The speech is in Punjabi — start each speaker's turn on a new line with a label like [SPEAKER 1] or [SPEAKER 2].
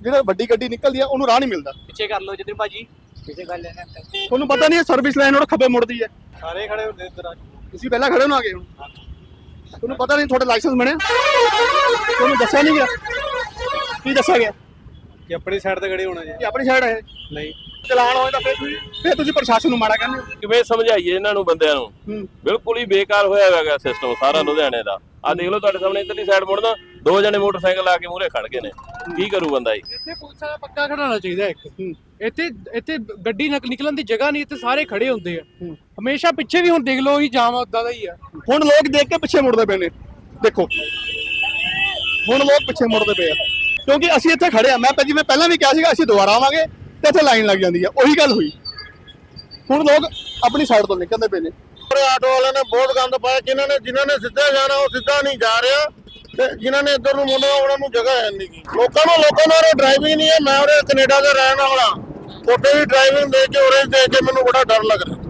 [SPEAKER 1] ਜਿਹੜਾ ਵੱਡੀ ਗੱਡੀ ਨਿਕਲਦੀ ਆ ਉਹਨੂੰ ਰਾਹ ਨਹੀਂ ਮਿਲਦਾ।
[SPEAKER 2] ਪਿੱਛੇ ਕਰ ਲਓ ਜਿੱਦਨ ਭਾਜੀ।
[SPEAKER 3] ਕਿਸੇ ਗੱਲ ਤੇ
[SPEAKER 1] ਤੁਹਾਨੂੰ ਪਤਾ ਨਹੀਂ ਸਰਵਿਸ ਲਾਈਨ ਉਹ ਖੱਬੇ ਮੁੜਦੀ ਹੈ।
[SPEAKER 2] ਸਾਰੇ ਖੜੇ ਹੁੰਦੇ ਇੱਧਰ ਆ
[SPEAKER 1] ਤੁਸੀਂ ਪਹਿਲਾਂ ਖੜੇ ਹੋ ਨਾ ਆਗੇ ਹੁਣ ਤੁਹਾਨੂੰ ਪਤਾ ਨਹੀਂ ਤੁਹਾਡਾ ਲਾਇਸੈਂਸ ਬਣਿਆ? ਤੁਹਾਨੂੰ ਦੱਸਿਆ ਨਹੀਂ ਗਿਆ? ਕੀ ਦੱਸਿਆ ਗਿਆ?
[SPEAKER 2] ਕਿ ਆਪਣੀ ਸਾਈਡ ਤੇ ਖੜੇ ਹੋਣਾ ਜੀ।
[SPEAKER 1] ਕਿ ਆਪਣੀ ਸਾਈਡ ਹੈ
[SPEAKER 2] ਨਹੀਂ।
[SPEAKER 1] ਚਲਾਨ ਹੋਏ ਤਾਂ ਫਿਰ ਤੁਸੀਂ ਫਿਰ ਤੁਸੀਂ ਪ੍ਰਸ਼ਾਸਨ ਨੂੰ ਮਾੜਾ ਕਹਿੰਦੇ ਹੋ।
[SPEAKER 4] ਕਿਵੇਂ ਸਮਝਾਈਏ ਇਹਨਾਂ ਨੂੰ ਬੰਦਿਆਂ ਨੂੰ? ਬਿਲਕੁਲ ਹੀ ਬੇਕਾਰ ਹੋਇਆ ਹੋਇਆ ਸਿਸਟਮ ਸਾਰਾ ਲੁਧਿਆਣੇ ਦਾ। ਆ ਦੇਖ ਲਓ ਤੁਹਾਡੇ ਸਾਹਮਣੇ ਇੱਧਰਲੀ ਸਾਈਡ ਮੁੜਨਾ। ਦੋ ਜਣੇ ਮੋਟਰਸਾਈਕਲ ਆ ਕੇ ਮੂਹਰੇ ਖੜ ਗਏ ਨੇ। ਕੀ ਕਰੂ ਬੰਦਾ ਜੀ?
[SPEAKER 5] ਇੱਥੇ ਪੁਲਿਸ ਵਾਲਾ ਪੱਕਾ ਖੜਾਉਣਾ ਚਾਹੀਦਾ ਇੱਕ। ਇੱਥੇ ਇੱਥੇ ਗੱਡੀ ਨਿਕ- ਨਿਕਲਣ ਦੀ ਜਗ੍ਹਾ ਨਹੀਂ ਇੱਥੇ ਸਾਰੇ ਖੜੇ ਹੁੰਦੇ ਆ। ਹਮੇਸ਼ਾ ਪਿੱਛੇ ਵੀ ਹੁਣ ਦੇਖ ਲਓ ਉਹੀ ਜਾਮ ਉਦਾਂ ਦਾ ਹੀ ਆ।
[SPEAKER 1] ਹੁਣ ਲੋਕ ਦੇਖ ਕੇ ਪਿੱਛੇ ਮੁੜਦੇ ਪਏ ਨੇ। ਦੇਖੋ। ਹੁਣ ਲੋਕ ਪਿੱਛੇ ਮੁੜਦੇ ਪਏ ਆ। ਕਿਉਂਕਿ ਅਸੀਂ ਇੱਥੇ ਖੜੇ ਆ। ਮੈਂ ਤਾਂ ਜਿਵੇਂ ਪਹਿਲਾਂ ਵੀ ਕਿਹਾ ਸੀਗਾ ਅਸੀਂ ਦੁਬਾਰਾ ਆਵਾਂਗੇ ਤੇ ਇੱਥੇ ਲਾਈਨ ਲੱਗ ਜਾਂਦੀ ਆ। ਉਹੀ ਗੱਲ ਹੋਈ। ਹੁਣ ਲੋਕ ਆਪਣੀ ਸਾਈਡ ਤੋਂ ਨਿਕਲਦੇ ਪਏ ਨੇ।
[SPEAKER 6] ਪਰ ਆਟੋ ਵਾਲਿਆਂ ਨੇ ਬਹੁਤ ਗੰਦ ਪਾਇਆ। ਜਿਨ੍ਹਾਂ ਨੇ ਜਿਨ੍ਹਾਂ ਨੇ ਸਿੱਧਾ ਜਾਣਾ ਉਹ ਸਿੱਧਾ ਨਹੀਂ ਜਾ ਰਿਹਾ। ਤੇ ਜਿਨ੍ਹਾਂ ਨੇ ਇੱਧਰ ਨੂੰ ਮੁੜਨਾ ਉਹਨਾਂ ਨੂੰ ਜਗ੍ਹਾ ਹੈ ਨਹੀਂ ਗੀ। ਲੋਕਾਂ ਨੂੰ ਲੋਕਾਂ ਨੂੰ ਡਰਾਈਵਿੰਗ ਨਹੀਂ ਹੈ, ਮੈਂ ਉਹਦੇ ਕੈਨੇਡਾ ਦਾ ਰਹਿਣ ਵਾਲਾ। ਫੋਟੋ ਦੀ ਡਰਾਈਵਿੰਗ ਦੇ ਕੇ ਉਹਦੇ ਦੇ ਕੇ ਮੈਨੂੰ ਬੜਾ ਡਰ ਲੱਗ ਰਿਹਾ।